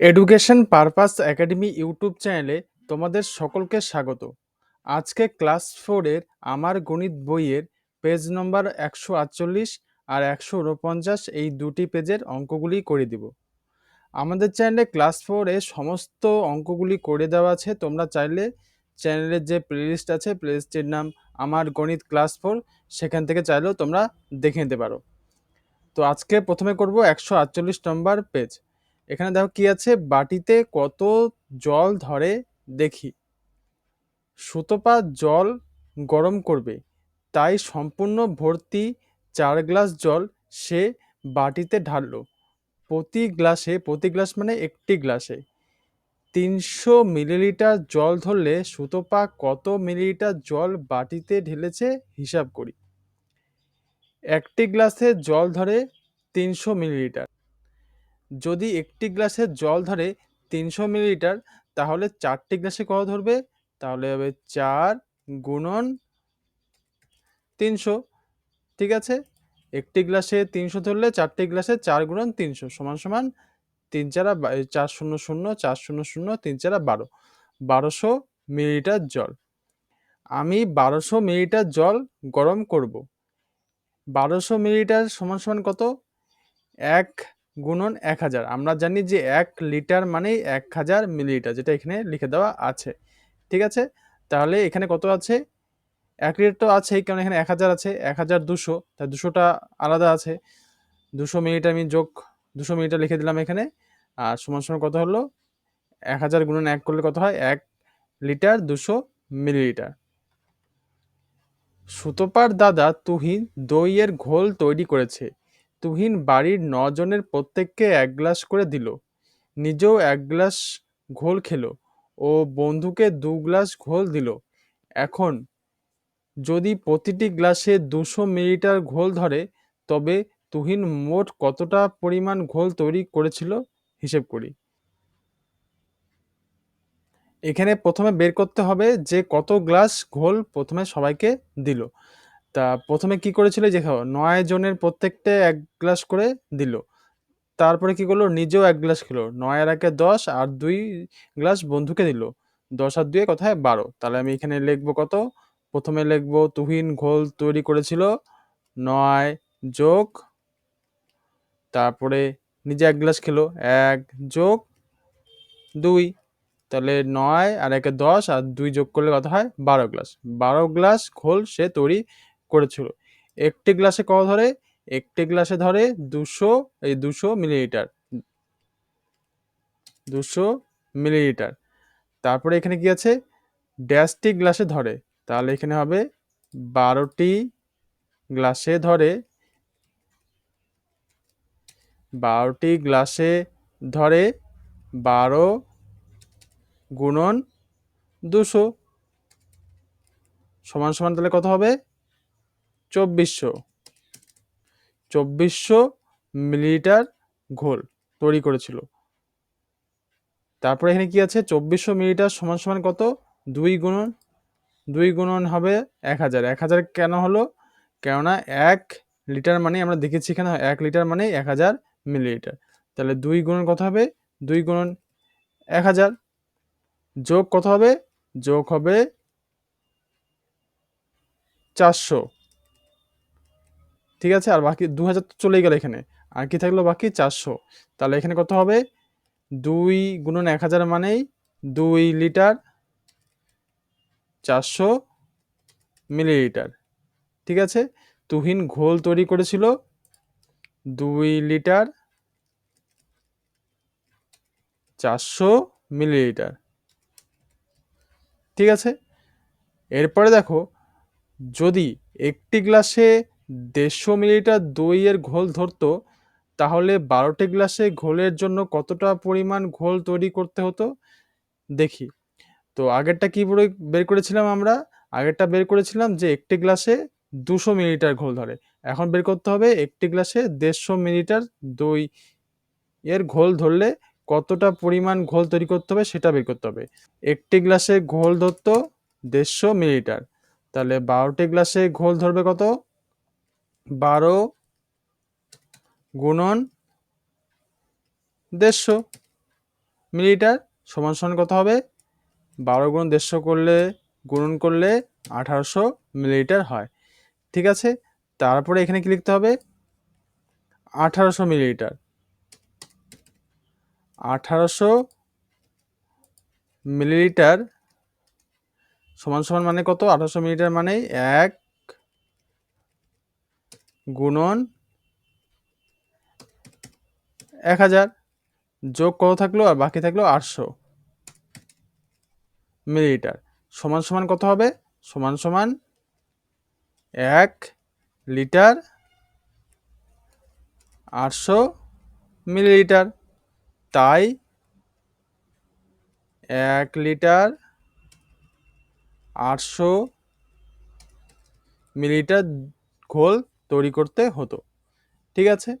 Education purpose academy YouTube চ্যানেলে তোমাদের সকলকে স্বাগত। আজকে ক্লাস ফোরের আমার গণিত বইয়ের পেজ নম্বর একশো আটচল্লিশ আর একশো উনপঞ্চাশ এই দুটি পেজের অঙ্কগুলি করে দিব। আমাদের চ্যানেলে ক্লাস ফোরে সমস্ত অঙ্কগুলি করে দেওয়া আছে। তোমরা চাইলে চ্যানেলের যে প্লেলিস্ট আছে প্লেলিস্টের নাম আমার গণিত ক্লাস ফোর সেখান থেকে চাইলেও তোমরা দেখে নিতে পারো। তো আজকে প্রথমে করব একশো আটচল্লিশ নম্বর পেজ এখানে দেখো কি আছে? বাটিতে কত জল ধরে দেখি। সুতপা জল গরম করবে। তাই সম্পূর্ণ ভর্তি চার গ্লাস জল সে বাটিতে ঢাললো। প্রতি গ্লাসে, প্রতি গ্লাস মানে একটি গ্লাসে। তিনশো মিলিলিটার জল ধরলে সুতপা কত মিলিলিটার জল বাটিতে ঢেলেছে হিসাব করি। একটি গ্লাসে জল ধরে তিনশো মিলিলিটার। যদি একটি গ্লাসে জল ধরে তিনশো মিলিলিটার, তাহলে চারটি গ্লাসে কত ধরবে? তাহলে হবে চার গুণন তিনশো। ঠিক আছে? একটি গ্লাসে তিনশো ধরলে চারটি গ্লাসে চার গুণন তিনশো সমান সমান তিন চারা চার শূন্য শূন্য, চার শূন্য শূন্য, তিন চারা বারো। বারোশো মিলিলিটার জল। আমি বারোশো মিলিলিটার জল গরম করব। বারোশো মিলিলিটার সমান সমান কত? এক গুণন এক হাজার। আমরা জানি যে এক লিটার মানেই এক হাজার মিলিলিটার, যেটা এখানে লিখে দেওয়া আছে। ঠিক আছে? তাহলে এখানে কত আছে? এক লিটার তো আছেই কারণ এখানে এক হাজার আছে। এক হাজার দুশো তাই দুশোটা আলাদা আছে। দুশো মিলিটার আমি যোগ, দুশো মিলিটার লিখে দিলাম এখানে। আর সমান সমান কত হলো? এক হাজার গুণন এক করলে কত হয়? এক লিটার দুশো মিলিলিটার। সুতোপার দাদা তুহিন দইয়ের ঘোল তৈরি করেছে। তুহিন বাড়ির নজনের প্রত্যেককে এক গ্লাস করে দিল। নিজেও এক গ্লাস ঘোল খেলো ও বন্ধুকে দু গ্লাস ঘোল দিল। এখন যদি প্রতিটি গ্লাসে দুশো মিলিলিটার ঘোল ধরে, তবে তুহিন মোট কতটা পরিমাণ ঘোল তৈরি করেছিল হিসেব করি। এখানে প্রথমে বের করতে হবে যে কত গ্লাস ঘোল প্রথমে সবাইকে দিল। তা প্রথমে কি করেছিল যে নয় জনের প্রত্যেকটা এক গ্লাস করে দিল। তারপরে কি করল? নিজেও এক গ্লাস খেলো। নয় আর একে দশ আর দুই গ্লাস বন্ধুকে দিল। দশ আর দুয়ে কোথায় বারো। তাহলে আমি এখানে লিখব কত? প্রথমে লিখব তুহিন ঘোল তৈরি করেছিল। নয় যোগ, তারপরে নিজে এক গ্লাস খেলো। এক যোগ, দুই। তাহলে নয় আর একে দশ আর দুই যোগ করলে কত হয়? বারো গ্লাস। বারো গ্লাস ঘোল সে তৈরি করেছিল। একটি গ্লাসে কত ধরে? একটি গ্লাসে ধরে দুশো, এই দুশো মিলিলিটার। দুশো মিলিলিটার। তারপরে এখানে কি আছে? ড্যাশটি গ্লাসে ধরে। তাহলে এখানে হবে বারোটি গ্লাসে ধরে। বারোটি গ্লাসে ধরে বারো গুণন দুশো। সমান সমান তাহলে কত হবে? চব্বিশশো। চব্বিশশো মিলিলিটার ঘোল তৈরি করেছিল। তারপরে এখানে কি আছে? চব্বিশশো মিলিলিটার সমান সমান কত? দুই গুণন দুই গুণন হবে এক হাজার। এক হাজার কেন হলো? কেননা এক লিটার মানে আমরা দেখেছি এখানে, এক লিটার মানে এক হাজার মিলিলিটার। তাহলে দুই গুণন কত হবে? দুই গুণন এক হাজার। যোগ কত হবে? যোগ হবে চারশো। ঠিক আছে? আর বাকি দু হাজার তো চলেই গেল এখানে। আর কি থাকল বাকি? চারশো। তাহলে এখানে কত হবে? দুই গুণন এক হাজার মানেই দুই লিটার চারশো মিলিলিটার। ঠিক আছে? তুহিন ঘোল তৈরি করেছিল দুই লিটার চারশো মিলিলিটার। ঠিক আছে? এরপরে দেখো, যদি একটি গ্লাসে দেড়শো মিলিলিটার দইয়ের ঘোল ধরতো, তাহলে বারোটি গ্লাসে ঘোলের জন্য কতটা পরিমাণ ঘোল তৈরি করতে হতো? দেখি। তো আগেরটা কি বের করেছিলাম আমরা? আগেরটা বের করেছিলাম যে একটি গ্লাসে দুশো মিলিলিটার ঘোল ধরে। এখন বের করতে হবে একটি গ্লাসে দেড়শো মিলিলিটার দই এর ঘোল ধরলে কতটা পরিমাণ ঘোল তৈরি করতে হবে সেটা বের করতে হবে। একটি গ্লাসে ঘোল ধরতো দেড়শো মিলিলিটার। তাহলে বারোটি গ্লাসে ঘোল ধরবে কত? বারো গুণন দেড়শো মিলিলিটার সমান সমান কত হবে? বারো গুণ দেড়শো করলে, গুণন করলে আঠারোশো মিলিলিটার হয়। ঠিক আছে? তারপরে এখানে কি লিখতে হবে? আঠারোশো মিলিলিটার। আঠারোশো মিলিলিটার সমান সমান মানে কত? আঠারোশো মিলিলিটার মানে এক গুণন এক হাজার যোগ কত থাকল আর বাকি থাকল আটশো মিলিলিটার। সমান সমান কত হবে? সমান সমান এক লিটার আটশো মিলিলিটার। তাই এক লিটার আটশো মিলিলিটার ঘোল তৈরি করতে হতো। ঠিক আছে?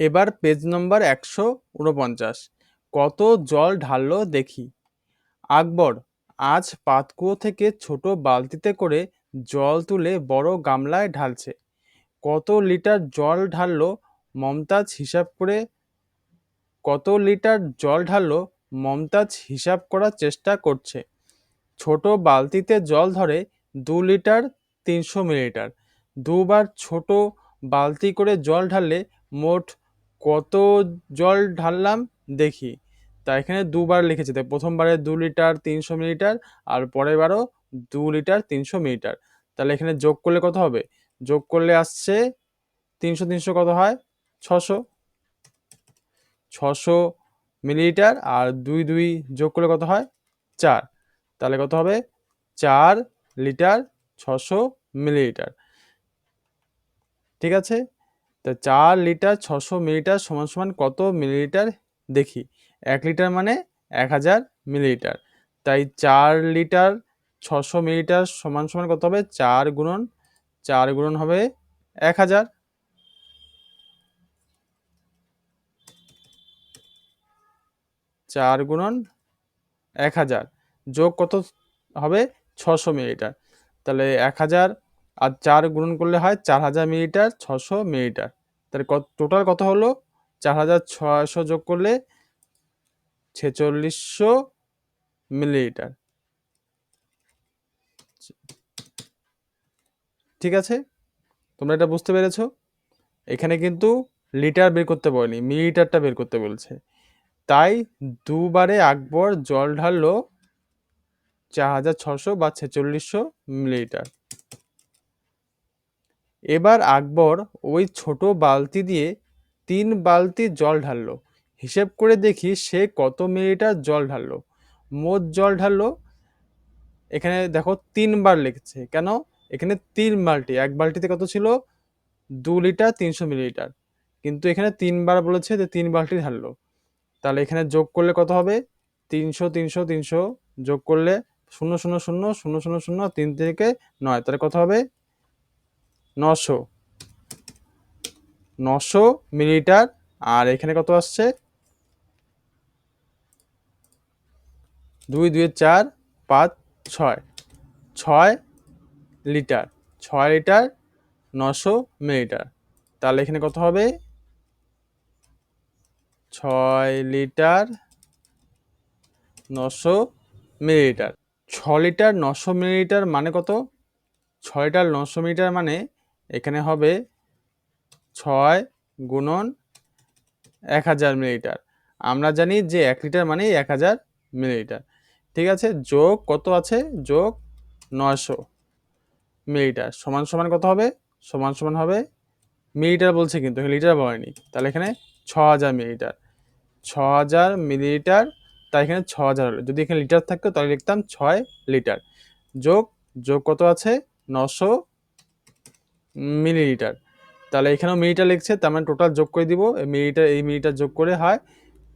এবার পেজ নম্বর একশো উনপঞ্চাশ। কত জল ঢাললো দেখি। আকবর, আজ পাতকুয়ো থেকে ছোট বালতিতে করে জল তুলে বড় গামলায় ঢালছে। কত লিটার জল ঢাললো মমতাজ হিসাব করে? কত লিটার জল ঢাললো মমতাজ হিসাব করার চেষ্টা করছে। ছোট বালতিতে জল ধরে দু লিটার তিনশো মিলিলিটার। দুবার ছোট বালতি করে জল ঢাললে মোট কত জল ঢাললাম দেখি। তা এখানে দুবার লিখেছে তাই প্রথমবারে দু লিটার তিনশো মিলিলিটার আর পরের বারও দু লিটার তিনশো মিলিলিটার। তাহলে এখানে যোগ করলে কত হবে? যোগ করলে আসছে তিনশো তিনশো কত হয়? ছশো। ছশো মিলিলিটার আর দুই দুই যোগ করলে কত হয়? চার। তাহলে কত হবে? চার লিটার ছশো মিলিলিটার। ঠিক আছে? তা চার লিটার ছশো মিলিলিটার সমান সমান কত মিলিলিটার? দেখি। এক লিটার মানে এক হাজার মিলিলিটার। তাই চার লিটার ছশো মিলিলিটার সমান সমান কত হবে? চার গুণন চার গুণন হবে এক হাজার। চার গুণন এক হাজার। যোগ কত হবে? ছশো মিলিলিটার তাহলে এক হাজার আর চার গুণন করলে হয় চার হাজার মিলিলিটার ছশো মিলিলিটার তাহলে কত, টোটাল কত হলো? চার হাজার ছয়শো যোগ করলে ছেচল্লিশশো মিলিলিটার ঠিক আছে? তোমরা এটা বুঝতে পেরেছ? এখানে কিন্তু লিটার বের করতে বলেনি মিলিলিটারটা বের করতে বলছে। তাই দুবারে আকবর জল ঢাললো চার হাজার ছশো বা ছেচল্লিশশো মিলিলিটার। এবার আকবর ওই ছোট বালতি দিয়ে তিন বালতি জল ঢাললো। হিসেব করে দেখি সে কত মিলিলিটার জল ঢাললো। মোট জল ঢাললো, এখানে দেখো তিনবার লিখছে, কেন? এখানে তিন বালতি, এক বালতিতে কত ছিল? দু লিটার তিনশো মিলিলিটার। কিন্তু এখানে তিনবার বলেছে যে তিন বালতি ঢাললো। তাহলে এখানে যোগ করলে কত হবে? তিনশো তিনশো তিনশো যোগ করলে শূন্য শূন্য শূন্য শূন্য শূন্য শূন্য, তিন থেকে নয়। তাহলে কত হবে? নশো। নশো মিলিলিটার। আর এখানে কত আসছে? দুই দুই চার, পাঁচ, ছয়। ছয় লিটার। ছয় লিটার, নশো মিলিলিটার। তাহলে এখানে কত হবে? ছয় লিটার, নশো মিলিলিটার। ছ লিটার নশো মিলিলিটার মানে কত? ছয় লিটার নশো মিলিলিটার মানে এখানে হবে ছয় গুণন এক হাজার মিলিলিটার। আমরা জানি যে এক লিটার মানেই এক হাজার মিলিলিটার। ঠিক আছে? যোগ কত আছে? যোগ নশো মিলিলিটার। সমান সমান কত হবে? সমান সমান হবে মিলিলিটার বলছে কিন্তু, লিটার বলেনি। তাহলে এখানে ছ হাজার মিলিলিটার। ছ হাজার মিলিলিটার তাই এখানে ছ হাজার হলো যদি এখানে লিটার থাকতো তাহলে লিখতাম ছয় লিটার যোগ যোগ কত আছে? নশো মিলিলিটার তাহলে এখানেও মিলিটার লিখছে, তার মানে টোটাল যোগ করে দিব। এই মিলিটার এই মিলিটার যোগ করে হয়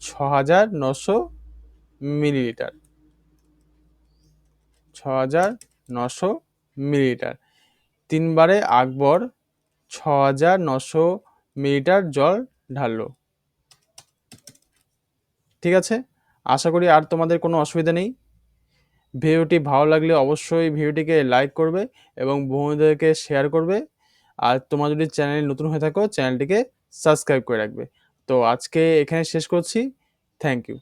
ছ হাজার নশো মিলিলিটার ছ হাজার নশো মিলিলিটার তিনবারে আকবর ছ হাজার নশো মিলিটার জল ঢাললো। ঠিক আছে? আশা করি আর তোমাদের কোনো অসুবিধা নেই। ভিডিওটি ভালো লাগলে অবশ্যই ভিডিওটিকে লাইক করবে এবং বন্ধুদেরকে শেয়ার করবে। আর তোমার যদি চ্যানেল নতুন হয়ে থাকো চ্যানেলটিকে সাবস্ক্রাইব করে রাখবে। তো আজকে এখানে শেষ করছি। Thank you